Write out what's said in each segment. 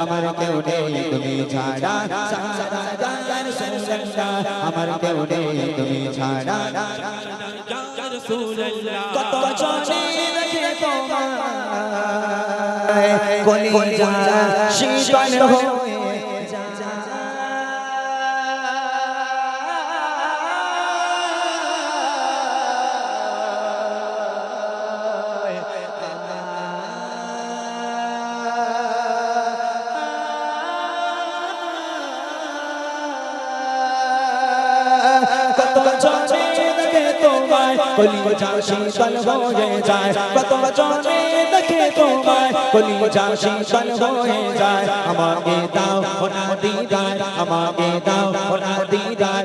আমার যে কেউ নেই তুমি ছাড়া আমার কেউ নেই তুমি ছাড়া কত চলে রেখে তোমায় কলিজা শীতল হয়ে কলিজা শীতল হয়ে যায়। কত চলে দেখে তোমায় কলিজা শীতল হয়ে যায়। আমাকে দাও, ওনা দিদার, আমাকে দাও, ওনা দিদার।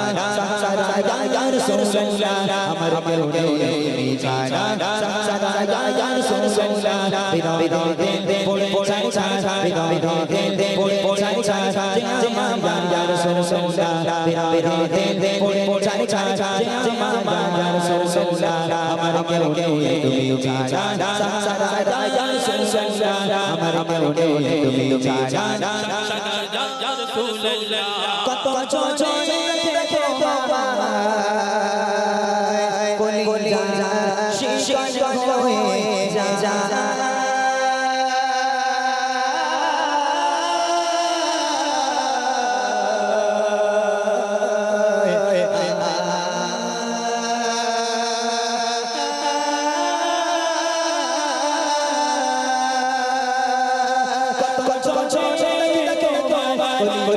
সাহারা ইয়া রাসূলুল্লাহ আমার কেউ নেই তুমি ইয়া আমার ইয়া ইয়া আমার কেউ তুমি ইয়া আমার কেউ নেই তুমি কত চলে রেখে তোমায় কলিজা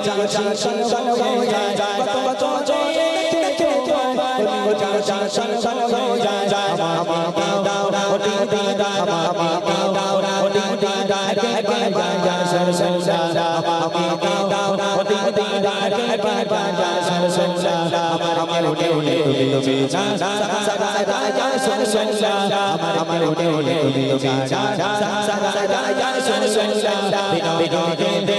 চালো চালো চালো চালো হয়ে যায় কত কত জয় কে কে কলিঙ্গ চালো চালো চালো চালো হয়ে যায় আমা আমা দাও দাও ওটি ওটি দাও আমা আমা দাও দাও ওটি ওটি দাও কে কে বাজা সর সর দাও আমা আমা দাও দাও ওটি ওটি দাও কে কে বাজা সর সর দাও আমার আমার ওটে ওটে তুমি তুমি যা যা যা যা যা সর সর দাও আমার আমার ওটে ওটে তুমি তুমি যা যা যা যা যা সর সর দাও বিনা বিনা দে দে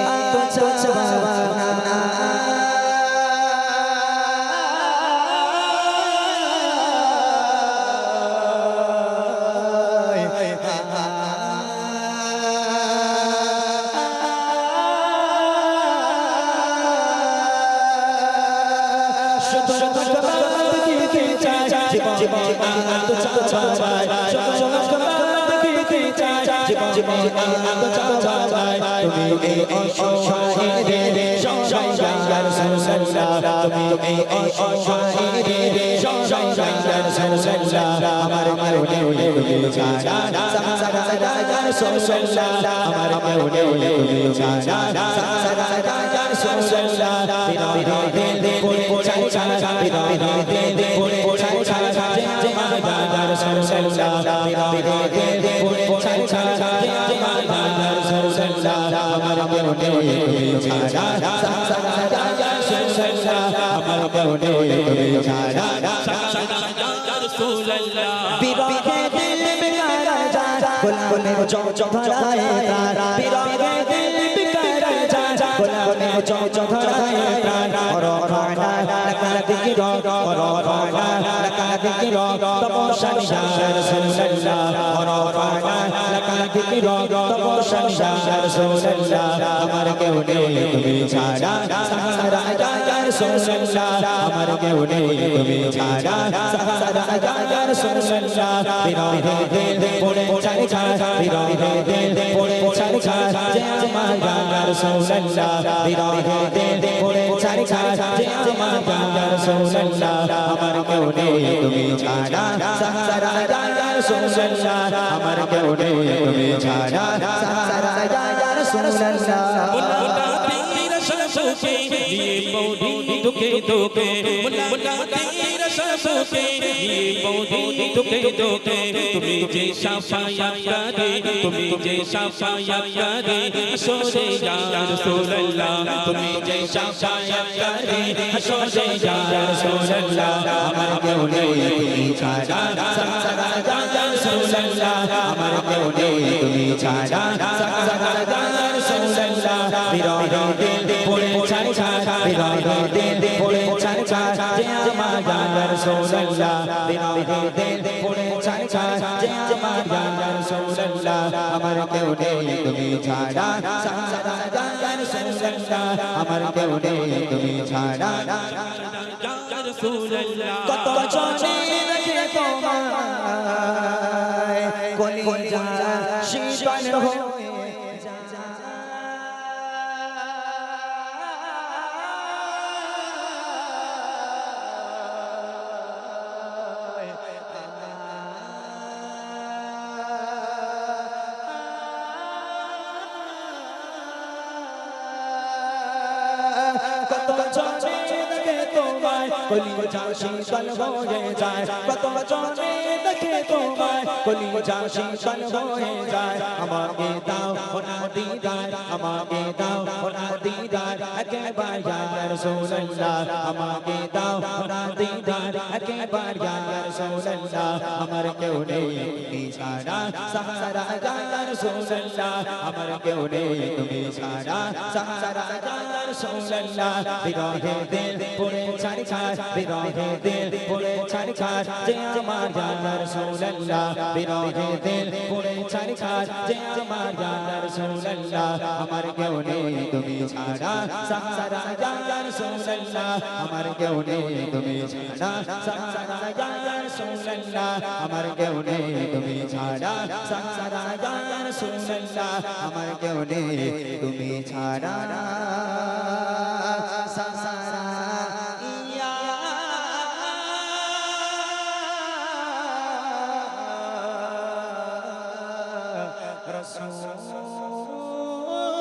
তুমি এই অসহায়ের সংসার সুসল্লা তুমি এই অসহায়ের সংসার সুসল্লা আমার মনে তুমি ছাড়া সারা সুসল্লা আমার মনে তুমি ছাড়া সারা সুসল্লা বিনা বিনা দে পড়ে পড়ে ছাড়া বিনা বিনা দে পড়ে ছাড়া যে মাদার সুসল্লা বিনা বিনা দে পড়ে পড়ে ছাড়া যে মাদার সুসল্লা আমার মনে তুমি ছাড়া সারা সুসল্লা আমার মনে তুমি ছাড়া বিরহে দিল বেকার যা গোলাপনে চোখ চোখ ধরায় প্রাণ প্রাণ অর খানা লাকা দিকি র অর খানা লাকা দিকি র তপস্যা নিশার সুসল্লা অর খানা লাকা দিকির তব সন্ধ্যা রসুল্লাহ আমার কেউ নেই তুমি ছাড়া সাহারা জাগার রসুল্লাহ আমার কেউ নেই তুমি ছাড়া সাহারা জাগার রসুল্লাহ বিরহে দিল পড়ে ছাড় ছাড় বিরহে দিল পড়ে ছাড় ছাড় যে আমার জাগার রসুল্লাহ বিরহে দিল পড়ে ছাড় ছাড় যে আমার জাগার রসুল্লাহ আমার কেউ নেই, তুমি ছাড়া। সাহারা জাগার রসুল্লাহ আমার কেউ নেই, তুমি ছাড়া। মোটা তেরা শাশুকে দিয়ে বৌদি দুকে দুকে মোটা তেরা শাশুকে দিয়ে বৌদি দুকে দুকে তুমি যে সাফায়াত করে তুমি যে সাফায়াত করে সোরে ইয়া রাসূলুল্লাহ, তুমি যে সাফায়াত করে সোরে ইয়া রাসূলুল্লাহ, আমার কেউ নেই সাহারা জাগার রসুল্লাহ আমার কেউ নেই, তুমি ছাড় পড়ে ছাড় যে আমার জাগার রসুল্লাহ বিরহে দিল পড়ে ছাড় যে আমার জাগার রসুল্লাহ আমার কেউ নেই, তুমি ছাড়া। সাহারা জাগার রসুল্লাহ আমার কেউ নেই, তুমি ছাড়া। কত চলে রেখে তোমায়। কলিজা শীতল হয়ে তোমায় কলিজা শীতল হয়ে যায় কত চলে দেখে তোমায় কলিজা শীতল হয়ে যায় আমাকে দাও ওনা দিদার আমাকে দাও ওনা দিদার একেবার ইয়া রাসূলুল্লাহ আমাকে দাও ওনা দিদার একেবার ইয়া রাসূলুল্লাহ আমার কেউ নেই তুমি ছাড়া সাহারা ইয়া রাসূলুল্লাহ আমার কেউ নেই তুমি ছাড়া সাহারা ইয়া রাসূলুল্লাহ বিরহে দিল পড়ে ছাড় ছাড় বিরহে দিল পড়ে ছাড় ছাড় যে আমার ইয়া রাসূলুল্লাহ বিরহে দিল পড়ে ছাড় ছাড় যে আমার ইয়া রাসূলুল্লাহ আমার কেউ নেই তুমি ছাড়া সাহারা ইয়া রাসূলুল্লাহ আমার কেউ নেই তুমি ছাড়া সাহারা ইয়া রাসূলুল্লাহ আমার কেউ নেই তুমি ছাড়া সাহারা ইয়া রাসূলুল্লাহ আমার কেউ নেই তুমি ছাড়া। رسول الله.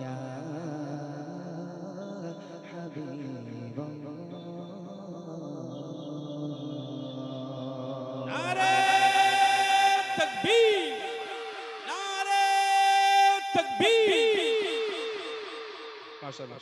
يا حبيب ما شاء الله